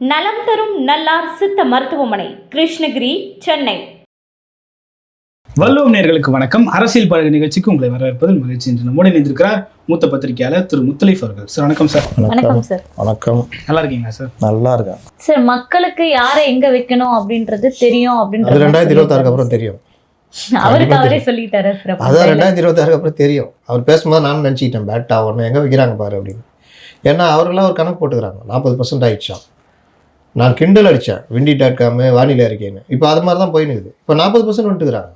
நலம் தரும் நல்லார் சித்த மருத்துவமனை கிருஷ்ணகிரி சென்னை. வள்ளுவம் நேர்களுக்கு வணக்கம். அரசியல் பழக நிகழ்ச்சிக்கு உங்களை வரவேற்பதில் மகிழ்ச்சி என்று நம்மோடு இணைந்திருக்கிறார் மூத்த பத்திரிகையாளர் திரு முத்தலீஃப் அவர்கள். சார் வணக்கம் சார். வணக்கம். சார். வணக்கம். நல்லா இருக்கீங்களா சார்? நல்லா இருக்கேன். சார் மக்களுக்கு யாரை எங்க வைக்கணும் அப்படின்றது தெரியும் அது ரெண்டாயிரத்தி இருபத்தாறுக்கு அப்புறம் தெரியும். அவருக்கு அவரே சொல்லிட்டாரு அதான் ரெண்டாயிரத்தி இருபத்தாறுக்கு அப்புறம் தெரியும். அவர் பேசும்போது நானும் நினச்சிக்கிட்டேன் பேட்டா ஒன்று எங்கே வைக்கிறாங்க பாரு அப்படின்னு. ஏன்னா அவர்களாம் ஒரு கணக்கு போட்டுக்கிறாங்க. நாற்பது பர்சன்ட் ஆயிடுச்சான் நான் கிண்டல் அடித்தேன் விண்டி டாட் காமு வானிலை அறிக்கைன்னு இப்போ அது மாதிரி தான் போயினுக்குது இப்போ நாற்பது பர்சன்ட் வந்துட்டுக்கிறாங்க.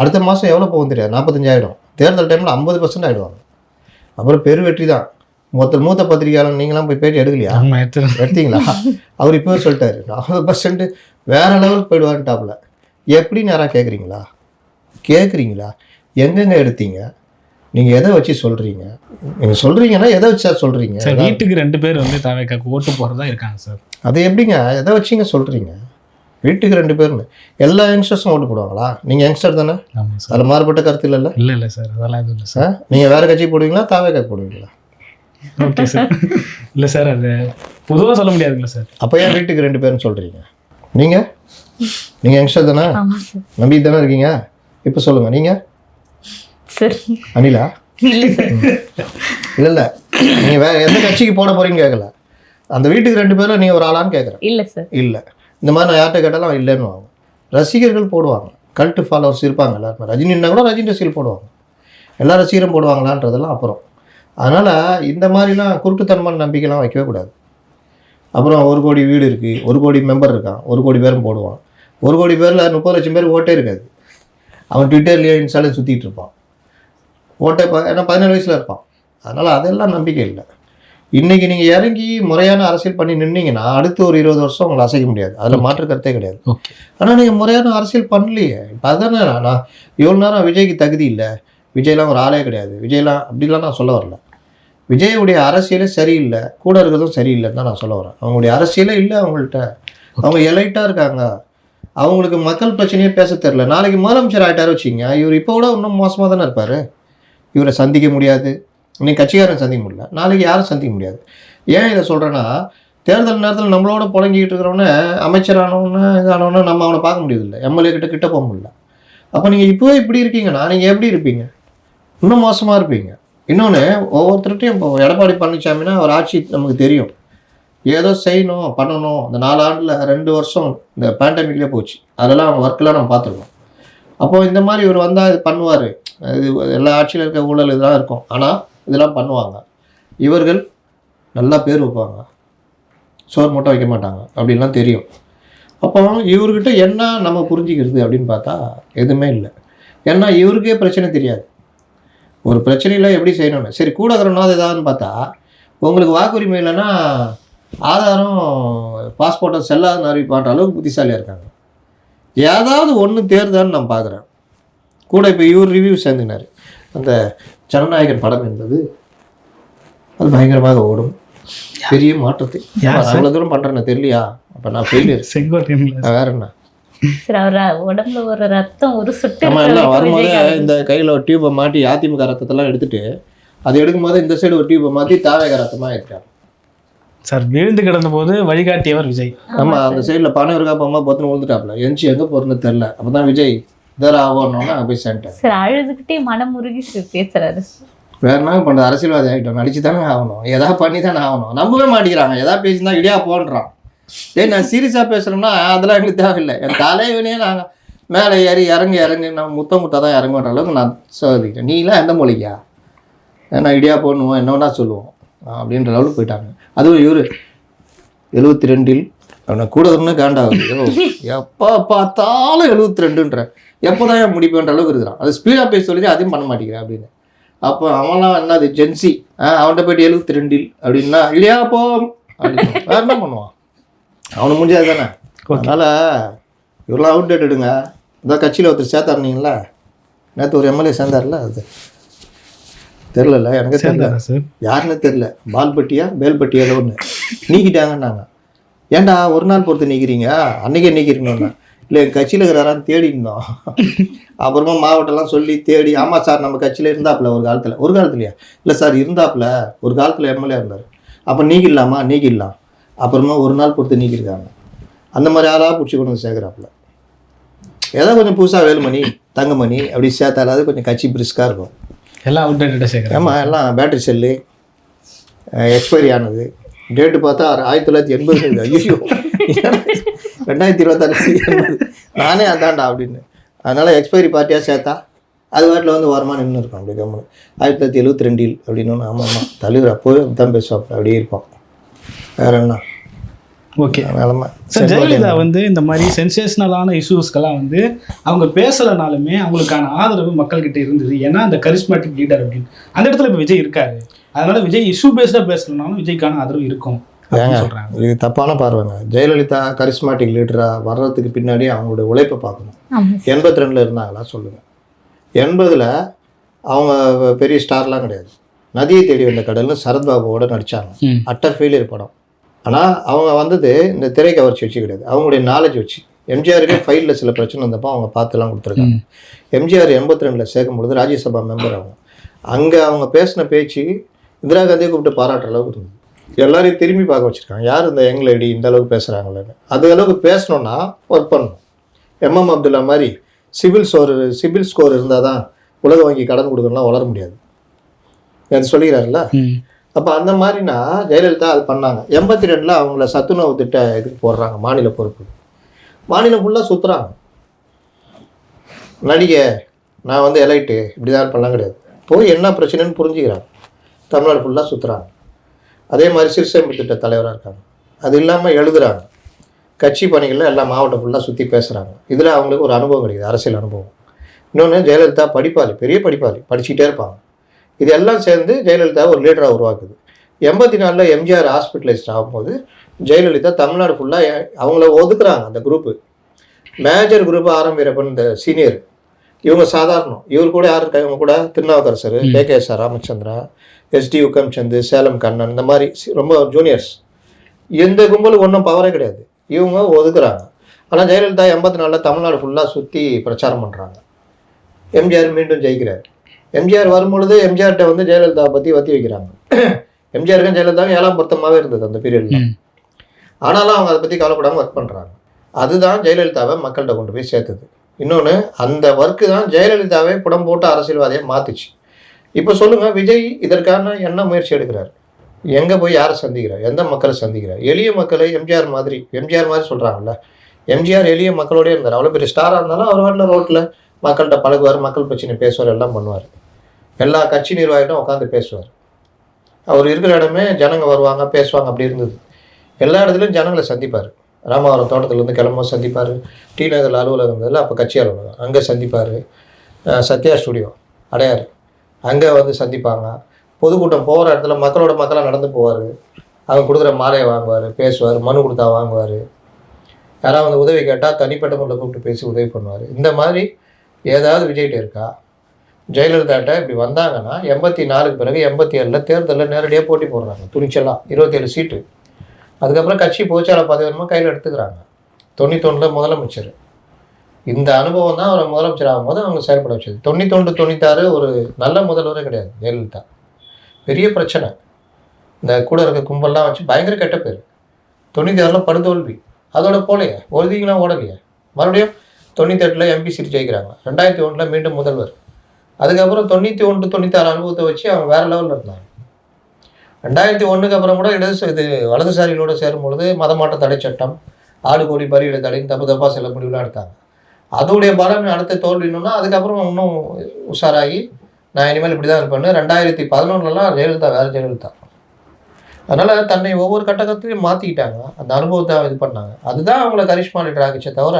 அடுத்த மாதம் எவ்வளோ போகும் தெரியாது. நாற்பத்தஞ்சாயிரம். தேர்தல் டைமில் ஐம்பது பர்சன்ட் ஆகிடுவாங்க அப்புறம் பெரு வெற்றி தான். மொத்த மூத்த பத்திரிகையாளர் நீங்களாம் போய் பேட்டி எடுக்கலையா? எடுத்தீங்களா? அவர் இப்போவே சொல்லிட்டாரு. நாற்பது பர்சன்ட் வேற லெவலுக்கு போயிடுவான்ட்டாப்புல எப்படின்னு யாராவது கேட்குறீங்களா கேட்குறீங்களா எங்கெங்க எடுத்தீங்க? நீங்கள் எதை வச்சு சொல்கிறீங்க நீங்கள் சொல்கிறீங்கன்னா எதை வச்சா சொல்கிறீங்க சார் வீட்டுக்கு ரெண்டு பேர் வந்து தாவேக்காக்கு ஓட்டு போறதா இருக்காங்க சார். அது எப்படிங்க? எதை வச்சிங்க சொல்கிறீங்க வீட்டுக்கு ரெண்டு பேர்னு. எல்லா யங்ஸ்டர்ஸும் ஓட்டு போடுவாங்களா? நீங்கள் யங்ஸ்டர் தானே? ஆமா சார். அதில் மாறுபட்ட கருத்து இல்லைல்ல? இல்ல இல்ல சார். அதெல்லாம் எதுவும் இல்லை சார். நீங்கள் வேறு கட்சி போடுவீங்களா? தாவே போடுவீங்களா? Okay sir. இல்ல சார் அது பொதுவா சொல்ல முடியாதுங்களா சார்? அப்போ ஏன் வீட்டுக்கு ரெண்டு பேர்னு சொல்கிறீங்க நீங்கள் நீங்கள் யங்ஸ்டர் தானே? ஆமா சார். நம்பிட்டு தானே இருக்கீங்க? இப்போ சொல்லுங்கள் நீங்கள் சார். அனிலா? இல்ல இல்லை நீங்கள் வேற எந்த கட்சிக்கு போட போறீங்க கேட்கல அந்த வீட்டுக்கு ரெண்டு பேரும் நீ ஒரு ஆளான்னு கேட்குறேன் இல்ல சார். இல்லை. இந்த மாதிரி நான் யார்கிட்ட கேட்டாலும் இல்லைன்னு வாங்க. ரசிகர்கள் போடுவாங்க. கல்ட்டு ஃபாலோவர்ஸ் இருப்பாங்க எல்லாருமே. ரஜினின்னா கூட ரஜினி ரசிகர்கள் போடுவாங்க. எல்லா ரசிகரும் போடுவாங்களான்றதெல்லாம் அப்புறம். அதனால் இந்த மாதிரிலாம் குருட்டுத்தனமான நம்பிக்கைலாம் வைக்கவே கூடாது. அப்புறம் ஒரு கோடி வீடு இருக்குது ஒரு கோடி மெம்பர் இருக்கான் ஒரு கோடி பேரும் போடுவான். ஒரு கோடி பேரில் முப்பது லட்சம் பேர் ஓட்டே இருக்காது. அவன் ட்விட்டர்லேயே இன்ஸ்டாலே சுற்றிட்டு இருப்பான். ஓட்டை ப ஏன்னா பதினேழு வயசில் இருப்பான். அதனால் அதெல்லாம் நம்பிக்கை இல்லை. இன்றைக்கி நீங்கள் இறங்கி முறையான அரசியல் பண்ணி நின்னீங்கன்னா அடுத்து ஒரு இருபது வருஷம் உங்களை அசைக்க முடியாது. அதில் மாற்று கருத்தே கிடையாது. ஆனால் நீங்கள் முறையான அரசியல் பண்ணலையே. இப்போ அதானே நான் நான் இவ்வளோ நேரம் விஜய்க்கு தகுதி இல்லை. விஜய்லாம் ஒரு ஆளே கிடையாது. விஜய்லாம் அப்படிலாம் நான் சொல்ல வரல. விஜயுடைய அரசியலே சரியில்லை. கூட இருக்கிறதும் சரியில்லைன்னு தான் நான் சொல்ல வரேன். அவங்களுடைய அரசியலே இல்லை அவங்கள்ட்ட. அவங்க எலைட்டாக இருக்காங்க. அவங்களுக்கு மக்கள் பிரச்சனையே பேச தெரில நாளைக்கு முதலமைச்சர் ஆகிட்டாரு வச்சிங்க இவர் இப்போ கூட இன்னும் மோசமாக தானே இருப்பார். இவரை சந்திக்க முடியாது. இன்னைக்கு கட்சிக்காரன் சந்திக்க முடியல. நாளைக்கு யாரும் சந்திக்க முடியாது. ஏன் இதை சொல்கிறேன்னா தேர்தல் நேரத்தில் நம்மளோட புழங்கிக்கிட்டு இருக்கிறவன அமைச்சரானவன இதானவன நம்ம அவனை பார்க்க முடியதில்லை எம்எல்ஏ கிட்ட கிட்ட போக முடியல. அப்போ நீங்கள் இப்போவே இப்படி இருக்கீங்கன்னா நீங்கள் எப்படி இருப்பீங்க? இன்னும் மோசமாக இருப்பீங்க. இன்னொன்று ஒவ்வொருத்தர்கிட்டையும் இப்போ எடப்பாடி பழனிசாமினா அவர் ஆட்சி நமக்கு தெரியும். ஏதோ செய்யணும் பண்ணணும். இந்த நாலு ஆண்டில் ரெண்டு வருஷம் இந்த பேண்டமிக்லேயே போச்சு. அதெல்லாம் ஒர்க்கெலாம் நம்ம பார்த்துருக்கோம். அப்போது இந்த மாதிரி இவர் வந்தால் இது பண்ணுவார். இது எல்லா ஆட்சியில் இருக்க ஊழல் இதெல்லாம் இருக்கும். ஆனால் இதெல்லாம் பண்ணுவாங்க. இவர்கள் நல்லா பேர் வைப்பாங்க. சோர் மட்டும் வைக்க மாட்டாங்க. அப்படின்லாம் தெரியும். அப்போ இவர்கிட்ட என்ன நம்ம புரிஞ்சுக்கிறது அப்படின்னு பார்த்தா எதுவுமே இல்லை. ஏன்னா இவருக்கே பிரச்சனை தெரியாது. ஒரு பிரச்சனையில் எப்படி செய்யணும்னு. சரி கூட அது ஏதாவதுன்னு பார்த்தா உங்களுக்கு வாக்குரிமை இல்லைன்னா ஆதாரம் பாஸ்போர்ட்டை செல்லாதுன்னு அறிவிப்பான்ற அளவுக்கு புத்திசாலியாக இருக்காங்க. ஏதாவது ஒன்று தேர்தான்னு நான் பார்க்குறேன். கூட இப்போ இவர் ரிவ்யூ சேர்ந்துனார் அந்த ஜனநாயகன் படம் என்பது அது பயங்கரமாக ஓடும். பெரிய மாற்றத்தை. அவ்வளோ தூரம் பண்ணுறேன்னு தெரியலையா? அப்போ நான் ஃபெயிலியர் செங்கோட்டையன் வேற என்ன? சார் அவர் உடம்புல ஒரு ரத்தம் ஒரு சுட்டு வரும்போது இந்த கையில் ஒரு டியூப்பை மாட்டி அதிமுக ரத்தத்தெல்லாம் எடுத்துட்டு அது எடுக்கும்போது இந்த சைடு ஒரு டியூப்பை மாற்றி தாவேக ரத்தமாக எடுத்தாங்க சார் விழுந்து கிடந்த போது வழிகாட்டியவர் விஜய். நம்ம அந்த சைடில் பணம் இருக்கா போகும்போது பொத்துன்னு விழுந்துட்டாப்ல எஞ்சி எங்கே போகிறதுன்னு தெரில அப்போ தான் விஜய் இதர ஆகணும்னா அங்கே போய் சேர்ந்துட்டார் சார் அழுதுகிட்டே மனம் உருகி பேசுறாரு. வேற என்ன பண்ணுறது அரசியல்வாதி ஆகிட்டோம். நடிச்சு தானே ஆகணும். எதாவது பண்ணி தானே ஆகணும். நம்பவே மாட்டேங்கிறாங்க. எதாவது பேசினா இடியா போன்றான். டேய் நான் சீரியஸாக பேசுகிறேன்னா அதெல்லாம் எங்களுக்கு தேவையில்லை. என் தலைவனே நாங்கள் மேலே ஏறி இறங்கி இறங்கி நான் முத்தம் முத்தா தான் இறங்குன்ற அளவுக்கு நான் சோதிக்கிறேன். நீலாம் எந்த மொழிக்கா? நான் இடியா போடணுவோம் என்ன வேணா சொல்லுவோம். அப்படின்ற லெவலுக்கு போயிட்டாங்க. அதுவும் இவர் எழுபத்தி ரெண்டில் அவனை கூட காண்டாகுது எப்போ பார்த்தாலும் எழுபத்தி ரெண்டுன்ற. எப்போ தான் ஏன் முடிப்பேன்ற அளவுக்கு இருக்கிறான் அது ஸ்பீடாக பேச சொல்லி அதையும் பண்ண மாட்டேங்கிறேன் அப்படின்னு. அப்போ அவன்லாம் என்னது ஜென்சி ஆ அவன்கிட்ட போயிட்டு எழுபத்தி ரெண்டில் அப்படின்னா இல்லையா போ. வேற என்ன பண்ணுவான்? அவனு முடியாது தானே? அதனால் இவரெல்லாம் அவுட் டேட்டடுங்க இதான் கட்சியில் ஒருத்தர் சேர்த்தாருனீங்களா நேற்று ஒரு எம்எல்ஏ சேர்ந்தார்ல அது? தெரிலல எனக்கு தெரியல. யாருன்னு தெரில பால்பட்டியா பேல்பட்டியா ஏதோ ஒன்று நீக்கிட்டாங்கன்னாங்க. ஏன்டா ஒரு நாள் பொறுத்து நீக்கிறீங்க? அன்னைக்கே நீக்கிருக்கணும்னா இல்லை எங்கள் கட்சியில் இருக்கிறாரான்னு தேடி இருந்தோம். அப்புறமா மாவட்டம்லாம் சொல்லி தேடி ஆமாம் சார் நம்ம கட்சியில் இருந்தாப்புல ஒரு காலத்தில். ஒரு காலத்துலையா? இல்லை சார் இருந்தாப்புல ஒரு காலத்தில் எம்எல்ஏ இருந்தார். அப்போ நீக்கிடலாமா? நீக்கிடலாம். அப்புறமா ஒரு நாள் பொறுத்து நீக்கியிருக்காங்க. அந்த மாதிரி ஆளாக பிடிச்சி கொண்டு வந்து சேர்க்குறாப்புல. ஏதோ கொஞ்சம் புதுசாக வேலுமணி தங்கமணி அப்படி சேர்த்தாலாவது கொஞ்சம் கட்சி பிரிஸ்காக இருக்கும். எல்லாம் அவுட்டேட்டடாக சேர்க்குறேன் ஆமாம் எல்லாம் பேட்டரி செல்லு எக்ஸ்பைரி ஆனது. டேட்டு பார்த்தா ஆயிரத்தி தொள்ளாயிரத்தி எண்பது ஐயோ. ரெண்டாயிரத்தி இருபத்தாறு நானே அதான்டா அப்படின்னு. அதனால் எக்ஸ்பைரி பார்ட்டியாக சேர்த்தா அது வாட்டில் வந்து ஓரமாக நின்று இருக்கும். அப்படி கம்மனு. ஆயிரத்தி தொள்ளாயிரத்தி எழுபத்தி ரெண்டில் அப்படின்னு ஆமாம் ஆமாம் தலைவர் அப்போவே தான் பேசுவாப்புல அப்படியே இருப்பான். வேற என்ன? ஓகே நிலமை. சார் ஜெயலலிதா வந்து இந்த மாதிரி சென்சேஷனலான இஷ்யூஸ்க்கெல்லாம் வந்து அவங்க பேசலைனாலுமே அவங்களுக்கான ஆதரவு மக்கள்கிட்ட இருந்தது. ஏன்னா அந்த கரிஸ்மேட்டிக் லீடர் அப்படின்னு. அந்த இடத்துல இப்போ விஜய் இருக்காரு. அதனால விஜய் இஷ்யூ பேஸ்டாக பேசலனாலும் விஜய்க்கான ஆதரவு இருக்கும். சொல்றாங்க. இது தப்பான பார்வைங்க. ஜெயலலிதா கரிஸ்மாட்டிக் லீடராக வர்றதுக்கு பின்னாடி அவங்களுடைய உழைப்பை பார்க்கணும். எண்பத்தி ரெண்டில் இருந்தாங்களா? சொல்லுங்கள் எண்பதில் அவங்க பெரிய ஸ்டார்லாம் கிடையாது. நதியை தேடி வந்த கடல்னு சரத்பாபுவோட நடித்தாங்க. அட்டர் ஃபெயிலியர் படம். ஆனால் அவங்க வந்தது இந்த திரை கவர்ச்சி வச்சு கிடையாது. அவங்களுடைய நாலேஜ் வச்சு. எம்ஜிஆருக்கே ஃபைலில் சில பிரச்சனை வந்தப்போ அவங்க பார்த்துலாம் கொடுத்துருக்காங்க. எம்ஜிஆர் எண்பத்தி ரெண்டில் சேர்க்கும் பொழுது ராஜ்யசபா மெம்பர் அவங்க. அங்கே அவங்க பேசின பேச்சு இந்திரா காந்தியை கூப்பிட்டு பாராட்டுற அளவுக்கு இருந்தது. எல்லாரையும் திரும்பி பார்க்க வச்சுருக்காங்க. யார் இந்த யங் லேடி இந்த அளவுக்கு பேசுகிறாங்களேன்னு அது அளவுக்கு பேசணுன்னா ஒர்க் பண்ணணும். எம்எம் அப்துல்லா மாதிரி சிவில் ஸ்கோர் சிவில் ஸ்கோர் இருந்தால் தான் உலக வங்கி கடன் கொடுக்கணும்லாம் வளர முடியாது. அது சொல்லிக்கிறாருல்ல. அப்போ அந்த மாதிரினா ஜெயலலிதா அது பண்ணாங்க. எண்பத்தி ரெண்டில் அவங்கள சத்துணவு திட்ட இதுக்கு போடுறாங்க மாநில பொறுப்பு. மாநிலம் ஃபுல்லாக சுற்றுறாங்க நடிகை நான் வந்து எலைட்டு இப்படி தான் பண்ணலாம் கிடையாது. போய் என்ன பிரச்சனைன்னு புரிஞ்சுக்கிறாங்க. தமிழ்நாடு ஃபுல்லாக சுற்றுறாங்க அதே மாதிரி சிறுசேமிப்பு திட்ட தலைவராக இருக்காங்க. அது இல்லாமல் எழுதுறாங்க. கட்சி பணிகளில் எல்லா மாவட்டம் ஃபுல்லாக சுற்றி பேசுகிறாங்க இதில் அவங்களுக்கு ஒரு அனுபவம் கிடைக்குது அரசியல் அனுபவம். இன்னொன்று ஜெயலலிதா படிப்பாளி பெரிய படிப்பாளி படிச்சுக்கிட்டே இருப்பாங்க. இது எல்லாம் சேர்ந்து ஜெயலலிதா ஒரு லீடராக உருவாக்குது. எண்பத்தி நாலில் எம்ஜிஆர் ஹாஸ்பிட்டலைஸ்ட் ஆகும்போது ஜெயலலிதா தமிழ்நாடு ஃபுல்லாக அவங்கள ஒதுக்குறாங்க அந்த குரூப்பு மேஜர் குரூப் ஆரம் வீரப்பன் இந்த சீனியர் இவங்க சாதாரணம். இவர் கூட யார் இருக்கா இவங்க கூட Thirunavukkarasar K K S R Ramachandra S D Ugamchand Salem Kannan இந்த மாதிரி ரொம்ப ஜூனியர்ஸ் எந்த கும்பலுக்கு ஒன்றும் பவரே கிடையாது. இவங்க ஒதுக்குறாங்க. ஆனால் ஜெயலலிதா எண்பத்தி நாலில் தமிழ்நாடு ஃபுல்லாக சுற்றி பிரச்சாரம் பண்ணுறாங்க எம்ஜிஆர் மீண்டும் ஜெயிக்கிறார். எம்ஜிஆர் வரும்பொழுது எம்ஜிஆர்கிட்ட வந்து ஜெயலலிதா பற்றி வத்தி வைக்கிறாங்க. எம்ஜிஆருக்கும் ஜெயலலிதாவும் ஏழாம் பொருத்தமாகவே இருந்தது அந்த பீரியடில். ஆனாலும் அவங்க அதை பற்றி கவலைப்படாமல் ஒர்க் பண்ணுறாங்க அதுதான் ஜெயலலிதாவை மக்கள்கிட்ட கொண்டு போய் சேர்த்தது. இன்னொன்று அந்த ஒர்க்கு தான் ஜெயலலிதாவே புடம் போட்டு அரசியல்வாதியை மாற்றுச்சு இப்போ சொல்லுங்கள் விஜய் இதற்கான என்ன முயற்சி எடுக்கிறார்? எங்கே போய் யாரை சந்திக்கிறார்? எந்த மக்களை சந்திக்கிறார்? எளிய மக்களை எம்ஜிஆர் மாதிரி எம்ஜிஆர் மாதிரி சொல்கிறாங்கல்ல எம்ஜிஆர் எளிய மக்களோடய இருந்தார். அவ்வளோ பெரிய ஸ்டாராக இருந்தாலும் அவர் வாட்டில் ரோட்டில் மக்கள்கிட்ட பழகுவார் மக்கள் பிரச்சனை பேசுவார் எல்லாம் பண்ணுவார். எல்லா கட்சி நிர்வாகிட்டும் உட்காந்து பேசுவார். அவர் இருக்கிற இடமே ஜனங்க வருவாங்க பேசுவாங்க அப்படி இருந்தது. எல்லா இடத்துலையும் ஜனங்களை சந்திப்பார். ராமாவரம் தோட்டத்துலேருந்து கிளம்ப சந்திப்பார். டி நகர் அலுவலகம் இருந்ததில்ல அப்போ கட்சி அலுவலகம் அங்கே சந்திப்பார். சத்யா ஸ்டுடியோ அடையாறு. அங்கே வந்து சந்திப்பாங்க. பொதுக்கூட்டம் போகிற இடத்துல மக்களோட மக்களாக நடந்து போவார். அவங்க கொடுக்குற மாலையை வாங்குவார் பேசுவார் மனு கொடுத்தா வாங்குவார். யாராவது வந்து உதவி கேட்டால் தனிப்பட்ட முறையில் கூப்பிட்டு பேசி உதவி பண்ணுவார். இந்த மாதிரி ஏதாவது விஜய்கிட்ட இருக்கா? ஜெயலலிதாட்ட இப்படி வந்தாங்கன்னா எண்பத்தி நாலுக்கு பிறகு எண்பத்தி ஏழில் தேர்தலில் நேரடியாக போட்டி போடுறாங்க. துணிச்சலாக இருபத்தேழு சீட்டு. அதுக்கப்புறம் கட்சி பொதுச்சாளர் பதவி கையில் எடுத்துக்கிறாங்க. தொண்ணூத்தொன்னில் முதலமைச்சர். இந்த அனுபவம் தான் அவரை முதலமைச்சர் ஆகும்போது அவங்க செயல்பட வச்சது. தொண்ணூத்தொன்று தொண்ணூத்தாறு ஒரு நல்ல முதல்வரே கிடையாது ஜெயலலிதா. பெரிய பிரச்சனை. இந்த கூட இருக்க கும்பல்லாம் வச்சு பயங்கர கெட்ட பேர். தொண்ணூற்றி படுதோல்வி. அதோட போலையே? ஒழுதிங்களாம் ஓடலையே? மறுபடியும் தொண்ணூற்றி எட்டில் எம்பி சீட் ஜெயிக்கிறாங்க. ரெண்டாயிரத்தி ஒன்றில் மீண்டும் முதல்வர். அதுக்கப்புறம் தொண்ணூற்றி ஒன்று தொண்ணூத்தாறு அனுபவத்தை வச்சு அவங்க வேறு லெவலில் இருந்தாங்க. ரெண்டாயிரத்தி ஒன்றுக்கு அப்புறம் கூட இடது இது வலதுசாரிகளோடு சேரும் பொழுது மதமாட்ட தடை சட்டம் ஆடு கோடி பரியிட தடைன்னு தப்பு தப்பாக சில முடிவுலாம் எடுத்தாங்க. அதோடைய பலன் அடுத்த தோல்வினா அதுக்கப்புறம் இன்னும் உஷாராகி நான் இனிமேல் இப்படி தான் இருப்பேன் ரெண்டாயிரத்தி பதினொன்றுலாம் ஜெயலலிதா வேறு ஜெயலலிதா. அதனால் தன்னை ஒவ்வொரு கட்டகத்திலையும் மாற்றிக்கிட்டாங்க அந்த அனுபவத்தை இது பண்ணாங்க. அதுதான் அவங்கள கரிஷ்மா லீடர் ஆகிச்சே தவிர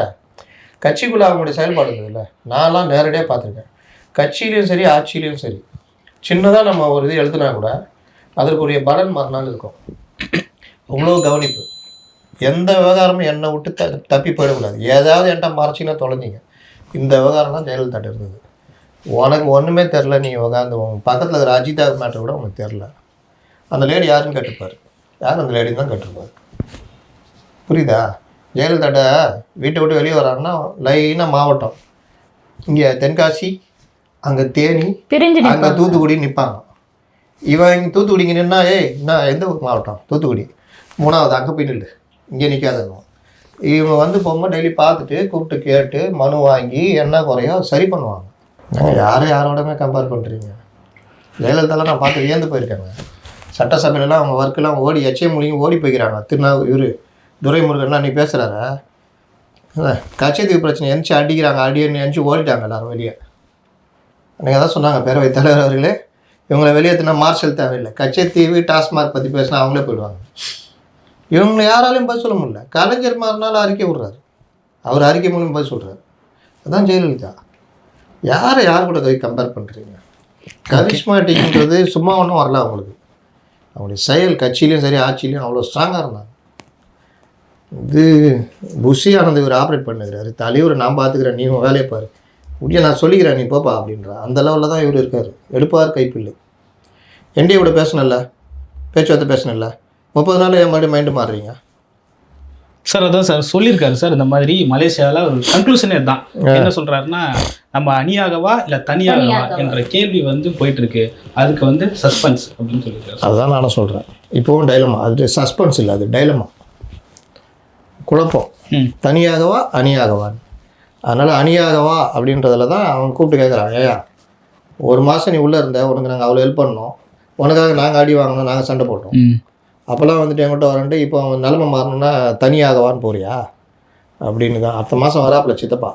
கட்சிக்குள்ளே அவங்களுடைய செயல்பாடு இல்லை நான்லாம் நேரடியாக பார்த்துருக்கேன். கட்சியிலையும் சரி ஆட்சியிலையும் சரி சின்னதாக நம்ம ஒரு இது எழுதுனா கூட அதற்குரிய பலன் மறுநாள் இருக்கும். அவ்வளோ கவனிப்பு. எந்த விவகாரமும் என்னை விட்டு த தப்பி போயிடக்கூடாது. ஏதாவது என்கிட்ட மறைச்சிங்கன்னா தொலைஞ்சிங்க. இந்த விவகாரம் தான் ஜெயலலிதாட்ட இருந்தது. உனக்கு ஒன்றுமே தெரில நீ உட்காந்து உன் பக்கத்தில் இருக்கிற அஜிதா மேட்டர் கூட உனக்கு தெரில அந்த லேடி யாருன்னு கேட்டுப்பார் யார் அந்த லேடின்னு தான் கேட்டிருப்பார். புரியுதா? ஜெயலலிதாட்ட வீட்டை விட்டு வெளியே வராங்கன்னா லைனாக மாவட்டம். இங்கே தென்காசி அங்கே தேனி அங்கே தூத்துக்குடி நிற்பாங்க இவன் இங்கே தூத்துக்குடி இங்கே நின்னா ஏய் என்ன எந்த மாவட்டம்? தூத்துக்குடி. மூணாவது அங்கே போய் நில்லு. இங்கே நிற்காதணும் இவங்க வந்து போகும்போது டெய்லி பார்த்துட்டு கூப்பிட்டு கேட்டு மனு வாங்கி என்ன குறையோ சரி பண்ணுவாங்க. நீங்கள் யாரை யாரோடமே கம்பேர் பண்ணுறீங்க ஜெயலலிதாலாம் நான் பார்த்து வியந்து போயிருக்கேங்க. சட்டசபையிலலாம் அவங்க ஒர்க்கெல்லாம் ஓடி எச்சே மொழியும் ஓடி போய்க்கிறாங்க. திருநா இவர் துரைமுருகன்லாம் நீ பேசுகிறாரா கச்சத்தீவு பிரச்சனை எந்திச்சு அடிக்கிறாங்க. அடி எந்திச்சு ஓடிட்டாங்க எல்லாரும் வெளியே. அன்றைக்கி தான் சொன்னாங்க பேரவைத் தலைவர் அவர்களே இவங்களை வெளியேற்றினா மார்ஷல் தேவையில்லை. கச்சத்தீவு டாஸ்மாக் பற்றி பேசினா அவங்களே போயிடுவாங்க. இவங்களை யாராலையும் பதில் சொல்ல முடியல. கலைஞர் மாறினால அறிக்கை விடுறாரு. அவர் அறிக்கை மூலம் பதில் சொல்கிறார் அதான் ஜெயலலிதா. யாரை யார் கூட போய் கம்பேர் பண்ணுறீங்க கரிஷ்மாட்டிக்ன்றது சும்மா ஒன்றும் வரல அவங்களுக்கு. அவங்களுடைய செயல் கட்சியிலையும் சரி ஆட்சியிலையும் அவ்வளோ ஸ்ட்ராங்காக இருந்தாங்க. இது புஷி ஆனந்த் இவர் ஆப்ரேட் பண்ணுகிறாரு. தலைவர் நான் பார்த்துக்கிறேன் நீ வேலையை பாரு. முடிய நான் சொல்லிக்கிறேன் நீ போப்பா அப்படின்றா அந்த லெவலில் தான் இவர் இருக்கார். எடுப்பார் கைப்பில்லு என்டிஏ கூட பேசணும்ல? பேச்சுவார்த்தை பேசணும்ல? முப்பது நாள் என் மறுபடியும் மைண்டு மாறுறீங்க? சார் அதான் சார் சொல்லியிருக்காரு சார் இந்த மாதிரி மலேசியாவில் ஒரு கன்க்ளூஷனே தான் என்ன சொல்றாருன்னா நம்ம அணியாகவா இல்லை தனியாகவா. என்ற கேள்வி வந்து போயிட்டு இருக்கு அதுக்கு வந்து சஸ்பென்ஸ் அப்படின்னு சொல்லியிருக்காரு அதுதான் நானும் சொல்கிறேன் இப்போவும் டைலமா அது சஸ்பென்ஸ் இல்லை அது டைலமா குழப்பம். ம். தனியாகவா அணியாகவான்னு. அதனால் அணியாகவா அப்படின்றதுல தான் அவன் கூப்பிட்டு கேட்குறான் ஏயா ஒரு மாதம் நீ உள்ளே இருந்த உனக்கு நாங்கள் அவ்வளோ ஹெல்ப் பண்ணோம். உனக்காக நாங்கள் அடி வாங்கினோம் நாங்கள் சண்டை போட்டோம். ம். அப்போல்லாம் வந்துட்டு என்கிட்ட வரன்ட்டு இப்போ அவன் நிலமை மாறணும்னா தனியாகவான்னு போறியா? அப்படின்னு தான். அடுத்த மாதம் வராப்புல சித்தப்பா.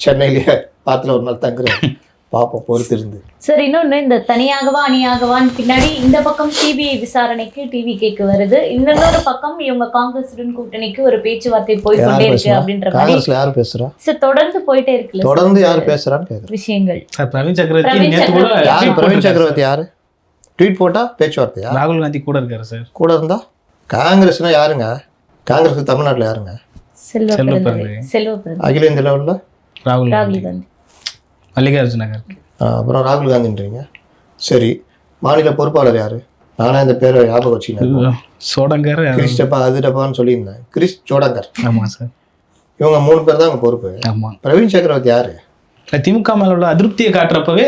சென்னையிலேயே பாத்தில் ஒரு நாள் தங்குறேன். பார்ப்போம் பொறுத்து இருந்து சார் இன்னொன்று இந்த தனியாகவா அணியாகவான்னு பின்னாடி இந்த பக்கம் சிபிஐ விசாரணைக்கு டிவி கேக்கு வருது. இன்னொரு பக்கம் இவங்க காங்கிரஸுடன் கூட்டணிக்கு ஒரு பேச்சுவார்த்தை போய் யார் கொண்டே இருக்கு பேசுறா? அப்படின்ற காங்கிரஸில் யார் பேசுகிறா சார் தொடர்ந்து போயிட்டே இருக்குல்ல தொடர்ந்து யார் பேசுகிறான்னு கேட்குறேன் விஷயங்கள். சார் பிரவீன் சக்கரவர்த்தி பிரவீன். யார்? சக்கரவர்த்தி யார்? ட்வீட் போட்டால் பேச்சுவார்த்தையா. ராகுல் காந்தி கூட இருக்காரு சார். கூட இருந்தா? காங்கிரஸ்னா யாருங்க? காங்கிரஸ் தமிழ்நாட்டில் யாருங்க? அகில இந்திய லெவலில்? ராகுல் காந்தி ராகுல் காந்தி. மல்லிகார்ஜுன நகர் அப்புறம் ராகுல் காந்தின்றீங்க. சரி மாநில பொறுப்பாளர் யார்? நானே இந்த பேரை ஞாபகம் வச்சுக்கிறேன் சோடங்கர் கிறிஸ் டப்பா அது டப்பான்னு சொல்லியிருந்தேன். கிறிஸ் சோடங்கர். ஆமாம் சார். இவங்க மூணு பேர் தான் அங்கே பொறுப்பு. ஆமாம் பிரவீன் சக்கரவர்த்தி யாரு? திமுக மேல உள்ள அதிருப்தியை காட்டுறப்பவே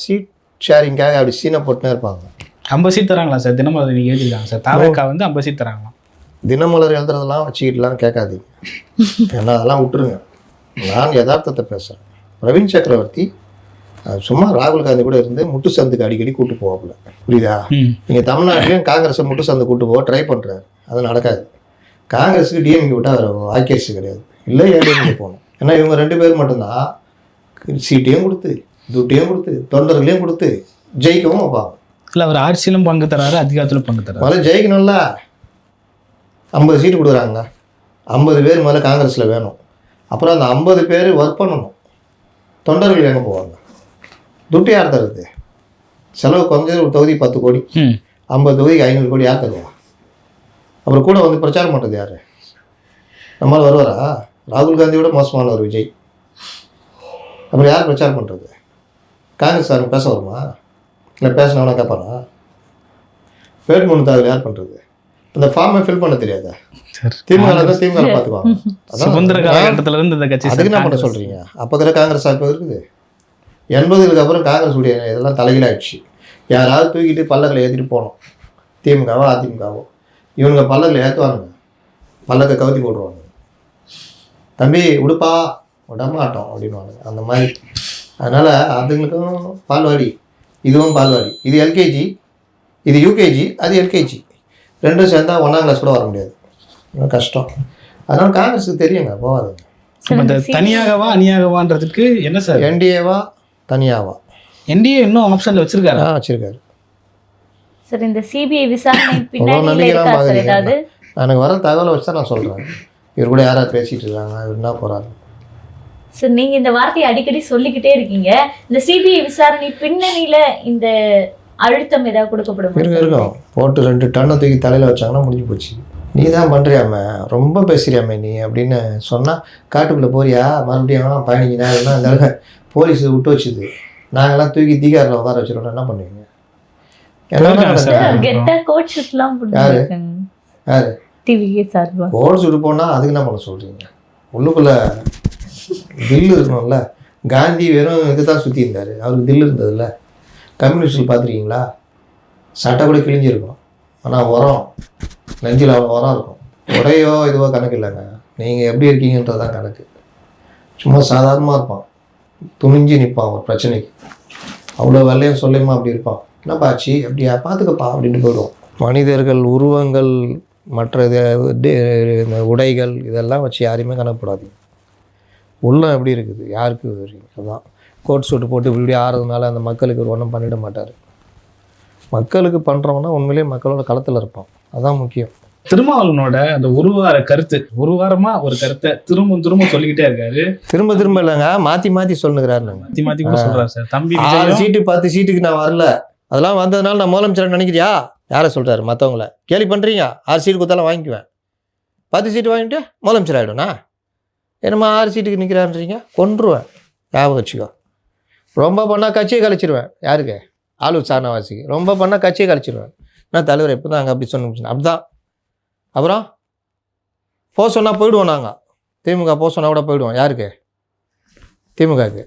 சீட் ஷேரிங்காக அப்படி சீனை போட்டுனே இருப்பாங்க. ஐம்பது சீட் தராங்களா சார்? தினமலர் நீங்க எழுதிருக்காங்க சார். தாவேக்கா வந்து ஐம்பது சீட் தராங்களாம். தினமலர் எழுதுறதெல்லாம் வச்சுக்கிட்டுலாம் கேட்காதீங்க. ஏன்னா அதெல்லாம் விட்டுருங்க. நான் யதார்த்தத்தை பேசுகிறேன் பிரவீன் சக்கரவர்த்தி சும்மா ராகுல் காந்தி கூட இருந்து முட்டு சந்துக்கு அடிக்கடி கூட்டு போவாப்புல. புரியுதா? நீங்கள் தமிழ்நாட்டிலையும் காங்கிரஸை முட்டு சந்து கூட்டு போக ட்ரை பண்ணுறாரு அது நடக்காது. காங்கிரஸுக்கு டிஎம்கே விட்டால் அவர் வாய்க்கேசி கிடையாது. இல்லை ஏடிஎம்கே போகணும். ஏன்னா இவங்க ரெண்டு பேர் மட்டும்தான் சீட்டையும் கொடுத்து துட்டையும் கொடுத்து தொண்டர்களையும் கொடுத்து ஜெயிக்கவும் வைப்பாங்க இல்ல அவர் ஆட்சியிலும் பங்கு தராரு அதிகாரத்திலும் பங்கு தராரு. முதல்ல ஜெயிக்கணும்ல. ஐம்பது சீட்டு கொடுக்குறாங்க. ஐம்பது பேர் முதல்ல காங்கிரஸில் வேணும். அப்புறம் அந்த ஐம்பது பேர் ஒர்க் பண்ணணும். தொண்டர்கள் எங்கே போவாங்க? துட்டு யார் தருது? செலவு குறைஞ்சது ஒரு தொகுதி பத்து கோடி. ஐம்பது தொகுதிக்கு ஐநூறு கோடி யார் தருவா? அப்புறம் கூட வந்து பிரச்சாரம் பண்ணுறது யார்? நம்மளால் வருவாரா? ராகுல் காந்தியோட மோசமானவர் விஜய். அப்புறம் யார் பிரச்சாரம் பண்ணுறது காங்கிரஸ் சார் பேச வருமா? இல்லை பேசினவனா கேட்பானா வேட்புமனு தாக்கல் யார் பண்ணுறது இந்த ஃபார்மை ஃபில் பண்ண தெரியாதா? திமுக திமுக பார்த்துக்குவாங்க சுதந்திர காலகட்டத்துல இருந்து இந்த கட்சி அதுக்கு என்ன பண்ண சொல்கிறீங்க அப்போ இருக்கிற காங்கிரஸ் இப்போ இருக்குது. எண்பதுகளுக்கு அப்புறம் காங்கிரஸ் உடைய இதெல்லாம் தலைகீழாயிடுச்சு யாராவது தூக்கிட்டு பல்லக்கில் ஏற்றிட்டு போகணும். திமுகவோ அதிமுகவோ. இவனுங்க பல்லக்கில் ஏற்றுவானுங்க பல்லக்கை கவுத்தி போட்டுருவாங்க தம்பி உடுப்பா. விடமாட்டோம் அப்படின்வாங்க அந்த மாதிரி. அதனால் அதுங்களுக்கும் பால்வாடி இதுவும் பால்வாடி. இது எல்கேஜி இது யூகேஜி அது எல்கேஜி. ரெண்டும் சேர்ந்தா ஒன்றாம் கிளாஸ் கூட வர முடியாது. கஷ்டம். அதனால் காங்கிரஸுக்கு தெரியுங்க போகாதுங்க இந்த தனியாகவா அணியாகவான்றதுக்கு என்ன சார்? என்டிஏவா தனியாவா? என்டிஏ இன்னும் ஆப்ஷன்ல வச்சிருக்காரு? ஆ வச்சிருக்காரு. சார் இந்த சிபிஐ விசாரணை பார்க்குறீங்க எனக்கு வர தகவலை வச்சு தான் நான் சொல்கிறேன் இவர் கூட யாராவது பேசிகிட்டு இருக்காங்க இவர் என்ன போகிறாரு சார் நீங்க இந்த வார்த்தையை அடிக்கடி சொல்லிக்கிட்டே இருக்கீங்க. இந்த சிபிஐ விசாரணை பின்னணியில இந்த அழுத்தம் ஏதாவது கொடுக்கப்படும்? இருக்க இருக்கும் போட்டு ரெண்டு டன்னை தூக்கி தலையில் வச்சாங்கன்னா முடிஞ்சு போச்சு. நீ தான் பண்ணுறியாமே ரொம்ப பேசுறியாமே நீ அப்படின்னு சொன்னால் காட்டுக்குள்ளே போறியா? மறுபடியும் நேரம்னா இந்த இடத்துல போலீஸ் விட்டு வச்சுது. நாங்கெல்லாம் தூக்கி தீகாரில் உட்கார வச்சிருக்கோம் என்ன பண்ணுவீங்க? என்ன யாரு? யாரு? கோல்ஸ் விட்டு போனால் அதுக்கு என்ன பண்ண சொல்கிறீங்க உள்ளுக்குள்ளே தில்லு இருக்கணும்ல காந்தி வெறும் இது தான் சுற்றி இருந்தார் அவருக்கு தில்லு இருந்ததில்ல. கம்யூனிஸ்டில் பார்த்துருக்கீங்களா? சட்டை கூட கிழிஞ்சிருக்கும். ஆனால் உரம் நெஞ்சில் அவ்வளோ உரம் இருக்கும். உடையோ இதுவோ கணக்கு இல்லைங்க. நீங்கள் எப்படி இருக்கீங்கன்றது தான் கணக்கு. சும்மா சாதாரணமாக இருப்பான். துணிஞ்சு நிற்பான் ஒரு பிரச்சனைக்கு. அவ்வளோ வெள்ளையும் சொல்லியுமா அப்படி இருப்பான்? என்னப்பா ஆச்சு? அப்படியா? பார்த்துக்கப்பா அப்படின்ட்டு போயிடுவோம். மனிதர்கள் உருவங்கள் மற்ற இந்த உடைகள் இதெல்லாம் வச்சு யாரையுமே கணக்கப்படாதீங்க உள்ளம் எப்படி இருக்குது? யாருக்கு தெரியும் அதான். கோட் சூட்டு போட்டு இப்படி இப்படி ஆறுறதுனால அந்த மக்களுக்கு ஒரு ஒன்றும் பண்ணிட மாட்டார். மக்களுக்கு பண்ணுறவனா உண்மையிலேயே மக்களோட களத்தில் இருப்பான். அதான் முக்கியம். திருமாவளவனோட அந்த ஒரு வார கருத்து ஒரு வாரமா ஒரு கருத்தை திரும்ப திரும்ப சொல்லிக்கிட்டே இருக்காரு. திரும்ப திரும்ப இல்லைங்க. மாற்றி மாற்றி சொல்லுங்கிறாருங்க மாத்தி மாத்தி கூட சொல்றாரு சார். தம்பி ஆறு சீட்டு பத்து சீட்டுக்கு நான் வரல. அதெல்லாம் வந்ததுனால நான் முதலமைச்சர் நினைக்கிறியா? யாரை சொல்கிறாரு மற்றவங்கள கேலி பண்ணுறீங்க ஆறு சீட்டு கொடுத்தாலும் வாங்கிக்குவேன். பத்து சீட்டு வாங்கிட்டு முதலமைச்சர் ஆகிடும்ண்ணா என்னம்மா ஆறு சீட்டுக்கு நிற்கிறான்றீங்க? கொன்றுவேன். ஞாபகம் வச்சுக்கோ. ரொம்ப பண்ணால் கட்சியை கழிச்சிருவேன் யாருக்கு? ஆளூர் சாரணவாசிக்கு. ரொம்ப பண்ணால் கட்சியை கழிச்சிருவேன் நான் தலைவர் எப்போ தான் அங்கே அப்படி சொன்ன அப்படிதான். அப்புறம்? போக சொன்னால் போயிடுவோம் நாங்கள் திமுக போக சொன்னால் கூட போயிடுவோம். யாருக்கு? திமுகவுக்கு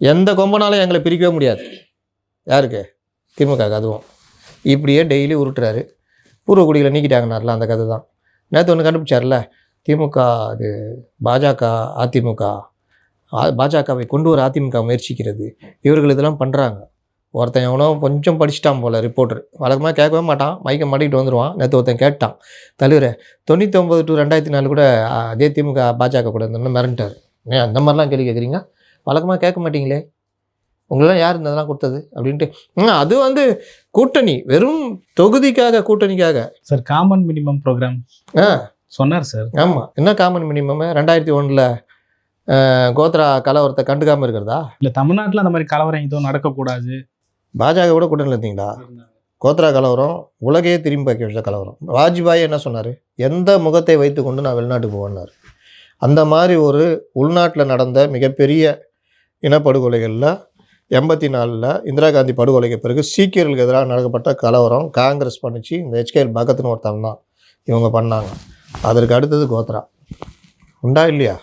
எந்த கொம்பனாலும் எங்களை பிரிக்கவே முடியாது. யாருக்கு? திமுகவுக்கு அதுவும். இப்படியே டெய்லி உருட்டுறாரு. பூர்வக்குடியில் நீக்கிட்டாங்கனார்ல அந்த கதை தான் நேற்று ஒன்று கண்டுபிடிச்சார்ல? திமுக அது பாஜக அதிமுக பாஜகவை கொண்டு வர அதிமுக முயற்சிக்கிறது. இவர்கள் இதெல்லாம் பண்ணுறாங்க ஒருத்தன் எவனோ கொஞ்சம் படிச்சிட்டான் போல ரிப்போர்ட்டர் வழக்கமாக கேட்கவே மாட்டான். மைக்கை மாட்டிக்கிட்டு வந்துடுவான் நேற்று ஒருத்தன் கேட்டான். தலைவர் தொண்ணூற்றி ஒம்பது டு ரெண்டாயிரத்தி நாலு கூட அதே திமுக பாஜக கூட இருந்தோம்னு மிரண்டார். ஏன் அந்த மாதிரிலாம் கேள்வி கேட்குறீங்க? வழக்கமாக கேட்க மாட்டீங்களே? உங்களெல்லாம் யார் இந்த இதெல்லாம் கொடுத்தது? அப்படின்ட்டு அது வந்து கூட்டணி. வெறும் தொகுதிக்காக கூட்டணிக்காக. சார் காமன் மினிமம் ப்ரோக்ராம் ஆ. சொன்னார் சார். ஆமாம் என்ன காமன் மினிமம் ரெண்டாயிரத்தி ஒன்றில் கோத்ரா கலவரத்தை கண்டுக்காமல் இருக்கிறதா? இல்ல தமிழ்நாட்டுல அந்த மாதிரி கலவரம் எதுவும் நடக்கக்கூடாது. பாஜக கூட கூட்டணியில் இருந்தீங்களா கோத்ரா கலவரம் உலகையே திரும்பி பார்க்க வச்ச கலவரம். வாஜ்பாய் என்ன சொன்னார்? எந்த முகத்தை வைத்துக்கொண்டு நான் வெளிநாட்டுக்கு போவேன்னார் அந்த மாதிரி ஒரு உள்நாட்டில் நடந்த மிகப்பெரிய இனப்படுகொலைகளில் எண்பத்தி நாலில் இந்திரா காந்தி படுகொலைக்கு பிறகு சீக்கியர்களுக்கு எதிராக நடக்கப்பட்ட கலவரம் காங்கிரஸ் பண்ணிச்சு. இந்த ஹெச்கேஎல் பகத்னு ஒருத்தவங்க தான் இவங்க பண்ணாங்க. அதற்கு அடுத்தது கோத்ரா. உண்டா இல்லையா?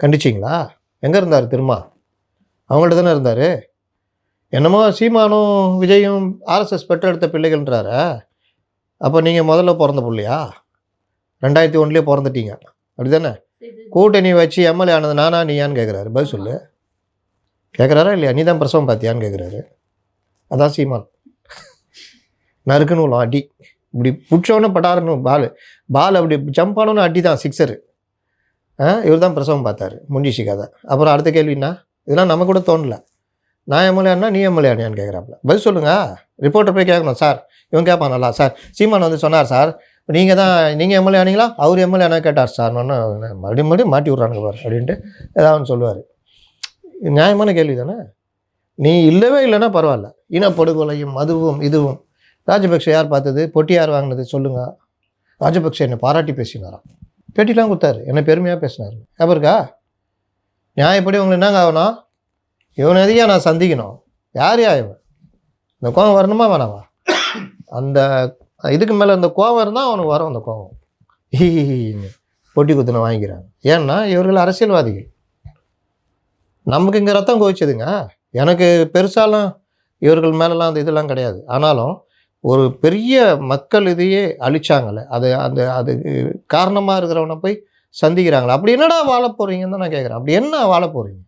கண்டிச்சிங்களா? எங்கே இருந்தார் திருமா? அவங்கள்ட்ட தானே இருந்தார்? என்னமோ சீமானும் விஜயும் ஆர்எஸ்எஸ் பெற்றெடுத்த பிள்ளைகள்ன்றார. அப்போ நீங்கள் முதல்ல பிறந்த பிள்ளையா? ரெண்டாயிரத்தி ஒன்றுலேயே பிறந்துட்டீங்க. அப்படி தானே கூட்டணி வச்சு எம்எல்ஏ ஆனது நானா நீயான்னு கேட்குறாரு பதில் சொல்லு. கேட்குறாரா இல்லையா? நீ தான் பிரசவம் பார்த்தியான்னு கேட்குறாரு அதான் சீமான். நறுக்குன்னு விழும் அடி. இப்படி பிடிச்சோன்னு பட்டாருன்னு பால். பால் அப்படி ஜம்ப் ஆனோன்னு அடி தான் சிக்ஸரு. இவர் தான் பிரசவம் பார்த்தார் முடிஞ்சிச்சு அப்புறம் அடுத்த கேள்வின்னா இதெல்லாம் நம்ம கூட தோணல. நான் எம்எல்ஏன்னா நீ எம்எல்ஏனியான்னு கேட்குறாப்புல பதில் சொல்லுங்கள் ரிப்போர்ட்டர் போய் கேட்கணும் சார். இவன் கேட்பான் நல்லா. சார் சீமான் வந்து சொன்னார் சார் நீங்கள் தான் நீங்கள் எம்எல்ஏ ஆனீங்களா அவர் எம்எல்ஏ ஆனால் கேட்டார் சார். நான் மறுபடியும் மறுபடியும் மாட்டி விட்றானுங்க பாரு அப்படின்ட்டு ஏதாவது சொல்லுவார். நியாயமான கேள்வி தானே நீ இல்லவே இல்லைன்னா பரவாயில்ல. இனப்படுகொலையும் மதுவும் இதுவும் ராஜபக்ஷ யார் பார்த்தது? பொட்டி யார் வாங்கினது சொல்லுங்க. ராஜபக்ஷ என்னை பாராட்டி பேசினாராம். பேட்டிலாம் கொடுத்தாரு. என்னை பெருமையாக பேசினார். ஞாபகம் இருக்கா? நியாயப்படி உங்களுக்கு என்னங்க ஆகணும்? இவனை எதையா நான் சந்திக்கணும்? யார் யா இவன்? இந்த கோவம் வரணுமா வேணாமா? அந்த இதுக்கு மேலே இந்த கோவம் இருந்தால் அவனுக்கு வரும் அந்த கோவம். பொட்டி குத்துன வாங்கிக்கிறாங்க. ஏன்னா இவர்கள் அரசியல்வாதிகள். நமக்கு இங்கே ரத்தம் கோவிச்சதுங்க. எனக்கு பெருசாலாம் இவர்கள் மேலெலாம் அந்த இதெல்லாம் கிடையாது. ஆனாலும் ஒரு பெரிய மக்கள் இதையே அழிச்சாங்கல்ல. அது அந்த அதுக்கு காரணமாக இருக்கிறவனை போய் சந்திக்கிறாங்களே? அப்படி என்னடா வாழ போகிறீங்கன்னு தான் நான் கேட்குறேன் அப்படி என்ன வாழ போகிறீங்க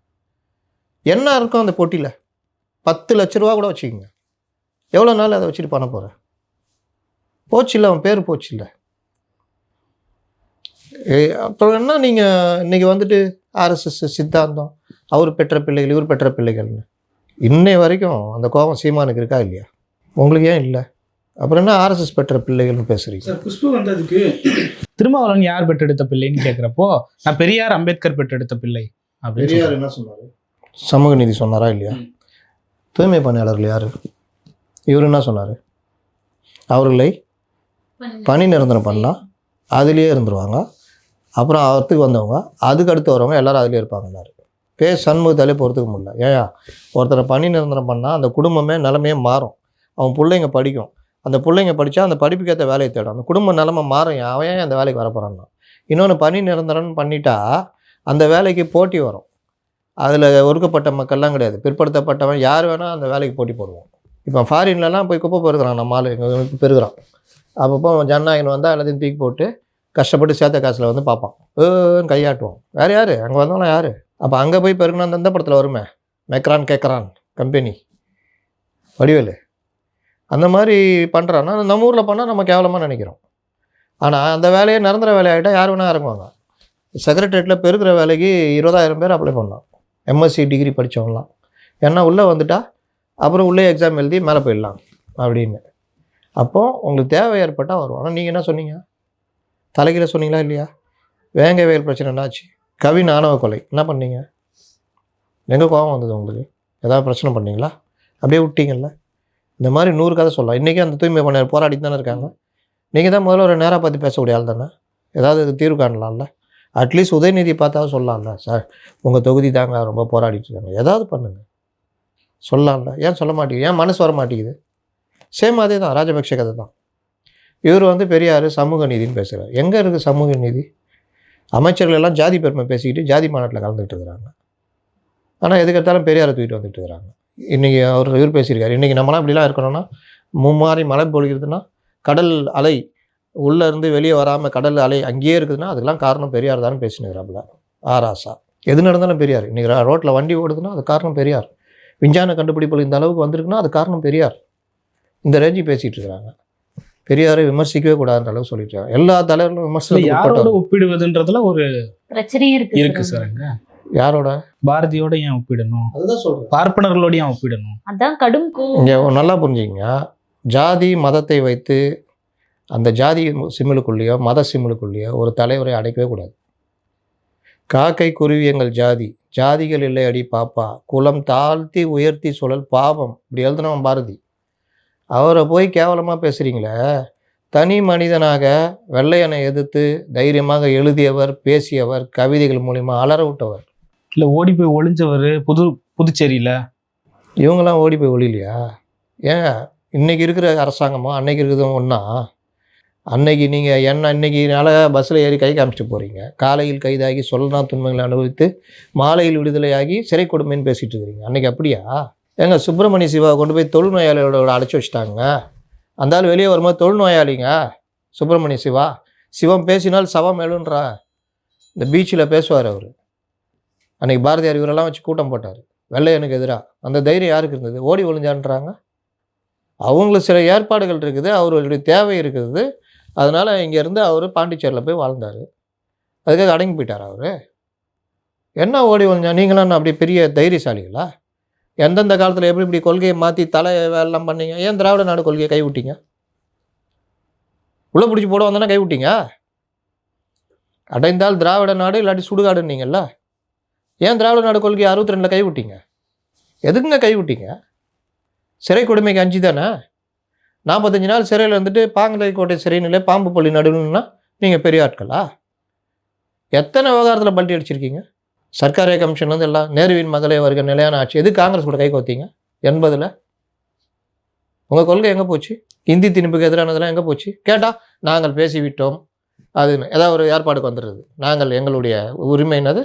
என்ன இருக்கும் அந்த போட்டியில்? பத்து லட்ச ரூபா கூட வச்சுக்கோங்க. எவ்வளோ நாள் அதை வச்சுட்டு பண்ண போகிறேன் போச்சு இல்லை அவன் பேர் போச்சு இல்லை. அப்புறம் என்ன நீங்கள் இன்றைக்கி வந்துட்டு ஆர்எஸ்எஸ் சித்தாந்தம் அவர் பெற்ற பிள்ளைகள் இவர் பெற்ற பிள்ளைகள்னு. இன்னை வரைக்கும் அந்த கோபம் சீமானுக்கு இருக்கா இல்லையா? உங்களுக்கு ஏன் இல்லை? அப்புறம் என்ன ஆர்எஸ்எஸ் பெற்ற பிள்ளைகள்னு பேசுறீங்க? சார் குஷ்பு வந்ததுக்கு திருமாவளவன் யார் பெற்றெடுத்த பிள்ளைன்னு கேட்குறப்போ நான் பெரியார் அம்பேத்கர் பெற்றெடுத்த பிள்ளை அப்படின்னு. என்ன சொன்னார்? சமூக நீதி சொன்னாரா இல்லையா. தூய்மை பணியாளர்கள் யார்? இவர் என்ன சொன்னார்? அவர்களை பணி நிரந்தரம் பண்ணலாம் அதுலேயே இருந்துருவாங்க. அப்புறம் அவர்த்துக்கு வந்தவங்க அதுக்கு அடுத்து வரவங்க எல்லாரும் அதுலேயே இருப்பாங்கன்னாரு. பே சண்முகத்தாலே பொறுத்துக்க முடியல. ஏன் ஒருத்தரை பணி நிரந்தரம் பண்ணால் அந்த குடும்பமே நிலமையே மாறும். அவன் பிள்ளைங்க படிக்கும். அந்த பிள்ளைங்க படித்தா அந்த படிப்புக்கேற்ற வேலையை தேடும். அந்த குடும்ப நிலமை மாறும். அவன் ஏன் அந்த வேலைக்கு வரப்போகிறான்னா இன்னொன்று பணி நிரந்தரம் பண்ணிட்டா அந்த வேலைக்கு போட்டி வரும். அதில் ஒடுக்கப்பட்ட மக்கள்லாம் கிடையாது. பிற்படுத்தப்பட்டவன் யார் வேணால் அந்த வேலைக்கு போட்டி போடுவோம் இப்போ ஃபாரின்லலாம் போய் குப்பை பெருக்கிறான். நம்ம ஆள் எங்களுக்கு பெருகிறான் அப்பப்போ ஜனநாயகன் வந்தால் எல்லாத்தையும் தூக்கி போட்டு கஷ்டப்பட்டு சேர்த்த காசில் வந்து பார்ப்பான். ஏன்னு கையாட்டுவோம் வேறு யார்? அங்கே வந்தவங்களாம் யார்? அப்போ அங்கே போய் பெருக்குனா அந்த படத்தில் வருமே. மெக்ரான் கேட்குறான் கம்பெனி. வடிவேலு. அந்த மாதிரி பண்ணுறான்னா நம்ம ஊரில் பண்ணால் நம்ம கேவலமாக நினைக்கிறோம். ஆனால் அந்த வேலையை நிரந்தர வேலையாகிட்டால் யார் வேணால் இறங்குவாங்க. செக்ரட்டரியேட்டில் பெருக்கிற வேலைக்கு இருபதாயிரம் பேர் அப்ளை பண்ணலாம். எம்எஸ்சி டிகிரி படித்தவங்களாம் ஏன்னா உள்ளே வந்துட்டா அப்புறம் உள்ளே எக்ஸாம் எழுதி மேலே போயிடலாம் அப்படின்னு. அப்போது உங்களுக்கு தேவை ஏற்பட்டால் வரும். ஆனால் நீங்கள் என்ன சொன்னீங்க? தலைகீழ சொன்னீங்களா இல்லையா? வேங்க வயல் பிரச்சனை என்னாச்சு? கவின் ஆணவ கொலை. என்ன பண்ணீங்க? எங்கே கோபம் வந்தது உங்களுக்கு? ஏதாவது பிரச்சனை பண்ணீங்களா? அப்படியே விட்டீங்கல்ல? இந்த மாதிரி நூறு கதை சொல்லலாம். இன்றைக்கி அந்த தூய்மை பண்ண போராடி தானே இருக்காங்க. நீங்கள் தான் முதல்ல ஒரு நேராக பார்த்து பேசக்கூடிய ஆள் தானே? ஏதாவது இதுக்கு தீர்வு காணலாம்ல? அட்லீஸ்ட் உதயநிதி பார்த்தாவது சொல்லலாம்ல சார். உங்கள் தொகுதி தாங்க ரொம்ப போராடிட்டு இருக்காங்க. ஏதாவது பண்ணுங்கள் சொல்லலாம்ல. ஏன் சொல்ல மாட்டேங்குது? ஏன் மனசு வர மாட்டேங்குது? சேம் அதே தான் ராஜபக்ஷ கதை தான். இவர் வந்து பெரியார் சமூக நீதினு பேசுகிறார் எங்கே இருக்குது சமூக நீதி? அமைச்சர்கள் எல்லாம் ஜாதி பெருமை பேசிக்கிட்டு ஜாதி மாநாட்டில் கலந்துக்கிட்டு இருக்கிறாங்க. ஆனால் எதுக்கெடுத்தாலும் பெரியாரை தூக்கிட்டு வந்துட்டு இருக்கிறாங்க. இன்றைக்கி அவர் இவர் பேசியிருக்காரு. இன்றைக்கி நம்மளாம் இப்படிலாம் இருக்கணும்னா மும்மாறி மழை பொழிகிறதுனா கடல் அலை உள்ளே இருந்து வெளியே வராமல் கடல் அலை அங்கேயே இருக்குதுன்னா அதுக்கெல்லாம் காரணம் பெரியார் தான் பேசினுக்கிறாப்புல ஆராசா. எது நடந்தாலும் பெரியார். இன்றைக்கி ரோட்டில் வண்டி ஓடுதுன்னா அது காரணம் பெரியார். விஞ்ஞான கண்டுபிடிப்புகள் இந்த அளவுக்கு வந்திருக்குன்னா அது காரணம் பெரியார். இந்த ரேஞ்சி பேசிகிட்டு இருக்கிறாங்க பெரியாரை விமர்சிக்கவே கூடாதுன்ற அளவு சொல்லிட்டு இருக்காங்க எல்லா தலைவர்களும் விமர்சனம் யாரோட ஒப்பிடுவதுன்றதுல ஒரு பிரச்சனையே இருக்கு இருக்கு சார் அங்க. யாரோட? பாரதியோட ஏன் ஒப்பிடணும்? அதுதான் சொல்கிறேன் பார்ப்பனர்களோட ஏன் ஒப்பிடணும்? அதான் கடும் இங்கே நல்லா புரிஞ்சுங்க ஜாதி மதத்தை வைத்து அந்த ஜாதி சிம்மிலுக்குள்ளேயோ மத சிம்மிலுக்குள்ளேயோ ஒரு தலைவரை அடைக்கவே கூடாது. காக்கை குருவி எங்கள் ஜாதி. ஜாதிகள் இல்லை அடி பாப்பா. குலம் தாழ்த்தி உயர்த்தி சுழல் பாவம். இப்படி எழுதினவன் பாரதி. அவரை போய் கேவலமாக பேசுகிறீங்களே தனி மனிதனாக வெள்ளையனை எதிர்த்து தைரியமாக எழுதியவர் பேசியவர் கவிதைகள் மூலிமா அலற விட்டவர் இல்லை ஓடி போய் ஒளிஞ்சவர்? புது புதுச்சேரியில்? இவங்கெல்லாம் ஓடி போய் ஒழியலையா ஏன்? இன்றைக்கி இருக்கிற அரசாங்கமோ அன்னைக்கு இருக்கிறதும் ஒன்றா அன்னைக்கு நீங்கள் என்ன இன்னைக்குனால பஸ்ஸில் ஏறி கை காமிச்சிட்டு போகிறீங்க காலையில் கைதாகி சொல்லலாம் துன்பங்களை அனுபவித்து மாலையில் விடுதலையாகி சிறை கொடுமைன்னு பேசிகிட்டு இருக்கிறீங்க. அன்றைக்கி அப்படியா? ஏங்க சுப்பிரமணிய சிவா கொண்டு போய் தொழுநோயாளியோட அழைச்சி வச்சுட்டாங்க. அந்த ஆள் வெளியே வரும்போது தொழுநோயாளிங்க சுப்பிரமணிய சிவா. சிவம் பேசினால் சவம் எழுன்றா. இந்த பீச்சில் பேசுவார் அவர். அன்றைக்கி பாரதியார் இவரெல்லாம் வச்சு கூட்டம் போட்டார். வெள்ளையனுக்கு எதிராக அந்த தைரியம் யாருக்கு இருந்தது? ஓடி ஒளிஞ்சான்றாங்க? அவங்களுக்கு சில ஏற்பாடுகள் இருக்குது அவர்களுடைய தேவை இருக்குது. அதனால் இங்கேருந்து அவர் பாண்டிச்சேரியில் போய் வாழ்ந்தார். அதுக்காக அடங்கி போயிட்டார் அவர்? என்ன ஓடி ஒழிஞ்சா நீங்களாம் அப்படி பெரிய தைரியசாலிகளா? எந்தெந்த காலத்தில் எப்படி இப்படி கொள்கையை மாற்றி தலை வேலைலாம் பண்ணீங்க? ஏன் திராவிட நாடு கொள்கையை கைவிட்டீங்க? உள்ளே பிடிச்சி போட வந்தோன்னா கைவிட்டீங்க? அடைந்தால் திராவிட நாடு இல்லாட்டி சுடுகாடுன்னீங்கல்ல? ஏன் திராவிட நாடு கொள்கை அறுபத்தி ரெண்டில் கைவிட்டீங்க? எதுக்குங்க கைவிட்டீங்க? சிறை கொடுமைக்கு அஞ்சு தானே? நாற்பத்தஞ்சு நாள் சிறையில் இருந்துட்டு பாங்கலை கோட்டை சிறையினிலே பாம்பு பள்ளி நடுவுன்னா நீங்கள் பெரிய ஆட்களா? எத்தனை விவகாரத்தில் பல்ட்டி அடிச்சிருக்கீங்க? சர்க்காரிய கமிஷன்லேருந்து எல்லாம் நேருவின் மகளே வருக நிலையான ஆட்சி எது காங்கிரஸ் கூட கை கோத்தீங்க எண்பதில்? உங்கள் கொள்கை எங்கே போச்சு? இந்தி திணிப்புக்கு எதிரானதெல்லாம் எங்கே போச்சு? கேட்டால் நாங்கள் பேசிவிட்டோம். அது ஏதாவது ஒரு ஏற்பாடுக்கு வந்துடுது. நாங்கள் எங்களுடைய உரிமை என்னது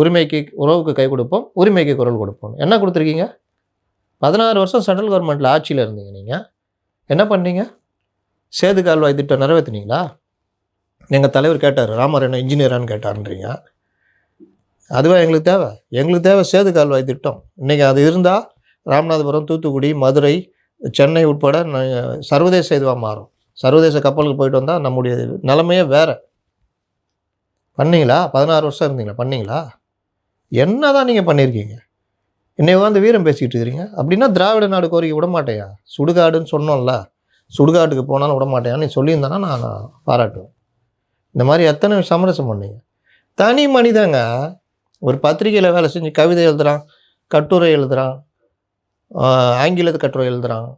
உரிமைக்கு உறவுக்கு கை கொடுப்போம் உரிமைக்கு குரல் கொடுப்போம். என்ன கொடுத்துருக்கீங்க? பதினாறு வருஷம் சென்ட்ரல் கவர்மெண்ட்டில் ஆட்சியில் இருந்தீங்க நீங்கள் என்ன பண்ணீங்க? சேது கால்வாய் திட்டம் நிறைவேற்றினீங்களா எங்கள் தலைவர் கேட்டார் ராமர் என்ன இன்ஜினியரான்னு கேட்டார்ன்றீங்க. அதுவா எங்களுக்கு தேவை? எங்களுக்கு தேவை சேது கால்வாய் திட்டம். இன்றைக்கி அது இருந்தால் ராமநாதபுரம் தூத்துக்குடி மதுரை சென்னை உட்பட சர்வதேச இதுவாக மாறும். சர்வதேச கப்பலுக்கு போயிட்டு வந்தால் நம்முடைய நிலைமையே வேறு. பண்ணீங்களா? பதினாறு வருஷம் இருந்தீங்களா? பண்ணீங்களா? என்ன தான் நீங்கள் பண்ணியிருக்கீங்க என்னை வந்து வீரம் பேசிக்கிட்டு இருக்கிறீங்க. அப்படின்னா திராவிட நாடு கோரிக்கை விட மாட்டேயா? சுடுகாடுன்னு சொன்னோம்ல. சுடுகாட்டுக்கு போனாலும் விட மாட்டேன் நீ சொல்லியிருந்தானா நான் பாராட்டுவேன். இந்த மாதிரி எத்தனை சமரசம் பண்ணீங்க? தனி மனிதங்க ஒரு பத்திரிக்கையில் வேலை செஞ்சு கவிதை எழுதுகிறான் கட்டுரை எழுதுகிறான் ஆங்கிலத்து கட்டுரை எழுதுகிறான்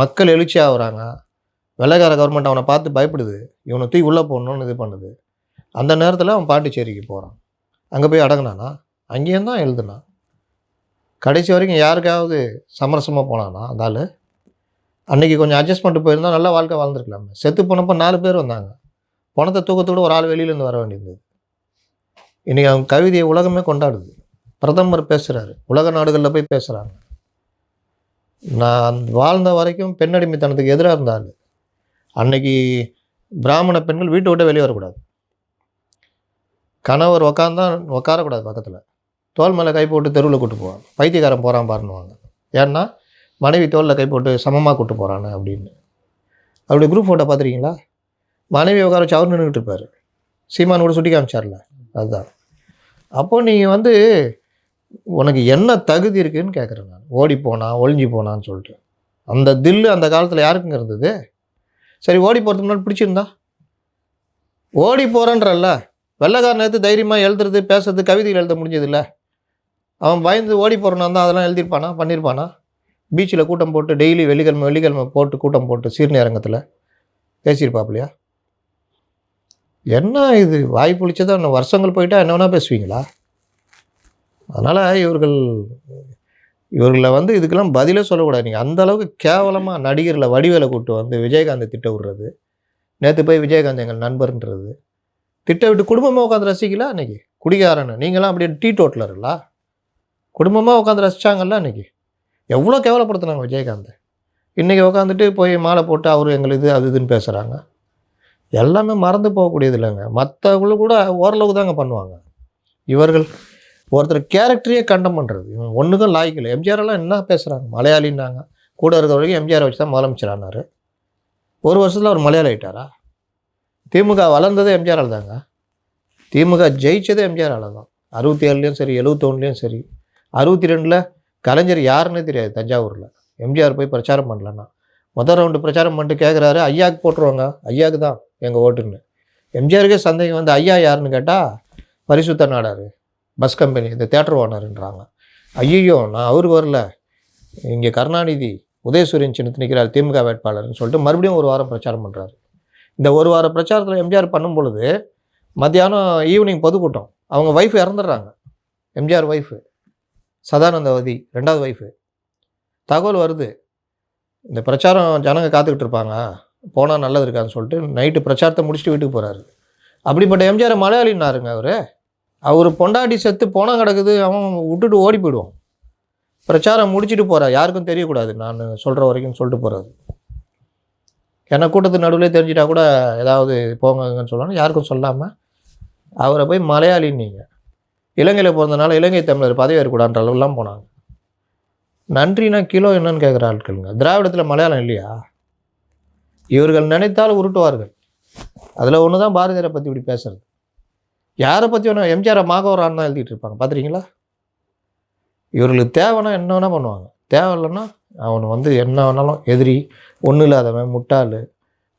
மக்கள் எழுச்சி ஆகுறாங்க வெள்ளைக்கார கவர்மெண்ட் அவனை பார்த்து பயப்படுது. இவனை தூக்கி உள்ளே போடணும்னு இது பண்ணுது. அந்த நேரத்தில் அவன் பாண்டிச்சேரிக்கு போகிறான் அங்கே போய் அடங்கினானா? அங்கேயும் தான் எழுதுனான். கடைசி வரைக்கும் யாருக்காவது சமரசமாக போனானா அந்த ஆள்? அன்றைக்கி கொஞ்சம் அட்ஜஸ்ட்மெண்ட் போயிருந்தா நல்ல வாழ்க்கை வாழ்ந்துருக்கலாமே. செத்து போனப்போ நாலு பேர் வந்தாங்க. பணத்தை தூக்கத்தோட ஒரு ஆள் வெளியிலேருந்து வர வேண்டியிருந்தது. இன்றைக்கி அவங்க கவிதையை உலகமே கொண்டாடுது. பிரதமர் பேசுகிறாரு உலக நாடுகளில் போய் பேசுகிறாங்க நான் வாழ்ந்த வரைக்கும் பெண்ணடிமைத்தனத்துக்கு எதிராக இருந்தாள் அன்னைக்கு பிராமண பெண்கள் வீட்டை விட்டு வெளியே வரக்கூடாது. கணவர் உக்காந்தா உட்காரக்கூடாது பக்கத்தில். தோல் மேலே கை போட்டு தெருவில் கூட்டு போவாங்க பைத்தியக்காரன் போகிறான் பாருன்னுவாங்க. ஏன்னா மனைவி தோலில் கை போட்டு சமமாக கூட்டு போகிறானு அப்படின்னு. அப்படி குரூப் ஃபோட்டோ பார்த்துருக்கீங்களா? மனைவி உட்கார வச்சு அவர் நின்றுட்டு இருப்பார். சீமான் கூட சுட்டி காமிச்சார்ல. அதுதான். அப்போ நீங்கள் வந்து உனக்கு என்ன தகுதி இருக்குன்னு கேட்குறேன் நான். ஓடி போனான் ஒளிஞ்சு போனான்னு சொல்லிட்டு. அந்த தில்லு அந்த காலத்தில் யாருக்குங்க இருந்தது? சரி ஓடி போகிறதுக்கு முன்னாடி பிடிச்சிருந்தா? ஓடி போகிறன்றல்ல வெள்ளைக்காரன் நேற்று தைரியமாக எழுதுறது பேசுறது கவிதைகள் எழுத முடிஞ்சதில்ல. அவன் பயந்து ஓடி போகிறனா தான் அதெல்லாம் எழுதியிருப்பானா? பண்ணியிருப்பானா? பீச்சில் கூட்டம் போட்டு டெய்லி வெள்ளிக்கிழமை வெள்ளிக்கிழமை போட்டு கூட்டம் போட்டு சீர்நேரங்கத்தில் பேசியிருப்பாப்லையா என்ன இது? வாய் புளிச்சதா? இன்னும் வருஷங்கள் போயிட்டால் என்ன வேணால் பேசுவீங்களா? அதனால் இவர்கள் இவர்களை வந்து இதுக்கெல்லாம் பதிலே சொல்லக்கூடாது. நீங்கள் அந்தளவுக்கு கேவலமாக நடிகரில் வடிவேலை கூட்டு வந்து விஜயகாந்தை திட்ட விடுறது. நேற்று போய் விஜயகாந்த் எங்கள் நண்பர்ன்றது. திட்ட விட்டு குடும்பமாக உட்காந்து ரசிக்கல அன்றைக்கி குடிகாரன்னு. நீங்களாம் அப்படியே டீ டோட்டலர்களா குடும்பமாக உட்காந்து ரசிச்சாங்கல்ல அன்னைக்கு? எவ்வளோ கேவலப்படுத்துனாங்க விஜயகாந்த். இன்றைக்கி உட்காந்துட்டு போய் மாலை போட்டு அவர் எங்களுக்கு இது அது இதுன்னு பேசுகிறாங்க எல்லாமே மறந்து போகக்கூடியது இல்லைங்க. மற்றவங்களும் கூட ஓரளவுக்கு தாங்க பண்ணுவாங்க. இவர்கள் ஒருத்தர் கேரக்டரையே கண்டம் பண்ணுறது இவன் ஒன்றுக்கும் லாய்க்கு இல்லை. எல்லாம் என்ன பேசுகிறாங்க மலையாளின்னாங்க. கூட இருக்கிற வரைக்கும் எம்ஜிஆரை வச்சு தான் முதலமைச்சர் ஆனார். ஒரு வருஷத்தில் அவர் மலையாளி ஆகிட்டாரா திமுக வளர்ந்ததே எம்ஜிஆரால் தாங்க. திமுக ஜெயிச்சதே எம்ஜிஆரால் தான். அறுபத்தி ஏழுலேயும் சரி எழுபத்தொன்னுலேயும் சரி அறுபத்தி ரெண்டில் கலைஞர் யாருன்னே தெரியாது தஞ்சாவூரில். எம்ஜிஆர் போய் பிரச்சாரம் பண்ணலன்னா. முதல் ரவுண்டு பிரச்சாரம் பண்ணிட்டு கேட்குறாரு ஐயாவுக்கு போட்டுருவாங்க. ஐயாவுக்கு தான் எங்கள் ஓட்டுன்னு. எம்ஜிஆருக்கே சந்தேகம் வந்து ஐயா யாருன்னு கேட்டால் பரிசுத்த நாடார் பஸ் கம்பெனி இந்த தேட்டர் ஓனருன்றாங்க. ஐயோ நான் அவருக்கு வரல. இங்கே கருணாநிதி உதயசூரியன் சின்னத்து நிற்கிறார் திமுக வேட்பாளர்னு சொல்லிட்டு மறுபடியும் ஒரு வாரம் பிரச்சாரம் பண்ணுறாரு இந்த ஒரு வார பிரச்சாரத்தில் எம்ஜிஆர் பண்ணும் பொழுது மத்தியானம் ஈவினிங் பொதுக்கூட்டம். அவங்க ஒய்ஃப் இறந்துடுறாங்க. எம்ஜிஆர் ஒய்ஃபு சதானந்தவதி ரெண்டாவது ஒய்ஃபு தகவல் வருது. இந்த பிரச்சாரம் ஜனங்க காத்துக்கிட்டு இருப்பாங்க. போனால் நல்லது இருக்கான்னு சொல்லிட்டு நைட்டு பிரச்சாரத்தை முடிச்சுட்டு வீட்டுக்கு போகிறாரு அப்படிப்பட்ட எம்ஜிஆர் மலையாளின்னாருங்க அவர். அவர் பொண்டாட்டி செத்து போனால் கிடக்குது அவன் விட்டுட்டு ஓடி போயிடுவான். பிரச்சாரம் முடிச்சுட்டு போகிறார் யாருக்கும் தெரியக்கூடாது. நான் சொல்கிற வரைக்கும் சொல்லிட்டு போகிறாரு ஏன்னா கூட்டத்து நடுவில் தெரிஞ்சிட்டா கூட ஏதாவது போங்கன்னு சொல்லணும். யாருக்கும் சொல்லாமல் அவரை போய் மலையாளின்னீங்க நீங்கள் இலங்கையில் பிறந்தனால இலங்கை தமிழர் பதவி ஏற்கூடான்ற அளவுலாம் போனாங்க. நன்றினா கிலோ என்னன்னு கேட்குற ஆட்களுங்க. திராவிடத்தில் மலையாளம் இல்லையா? இவர்கள் நினைத்தால் உருட்டுவார்கள். அதில் ஒன்று தான் பாரதியாரை பற்றி இப்படி பேசுறது. யாரை பற்றி வேணால் எம்ஜிஆரை மாகவரான்னு தான் எழுதிட்டு இருப்பாங்க. பார்த்துறீங்களா இவர்களுக்கு தேவைன்னா என்ன வேணால் பண்ணுவாங்க. தேவை இல்லைன்னா அவன் வந்து என்ன வேணாலும் எதிரி ஒன்றும் இல்லாதவன் முட்டாள்.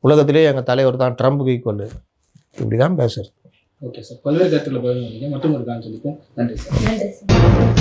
உலகத்திலே எங்கள் தலைவர் தான் ட்ரம்ப்புக்கு ஈக்குவல் இப்படி தான் பேசுறது. ஓகே சார் பல்வேறு கருத்துல மட்டும் ஒரு கான் சொல்லிப்போம் நன்றி சார் நன்றி சார்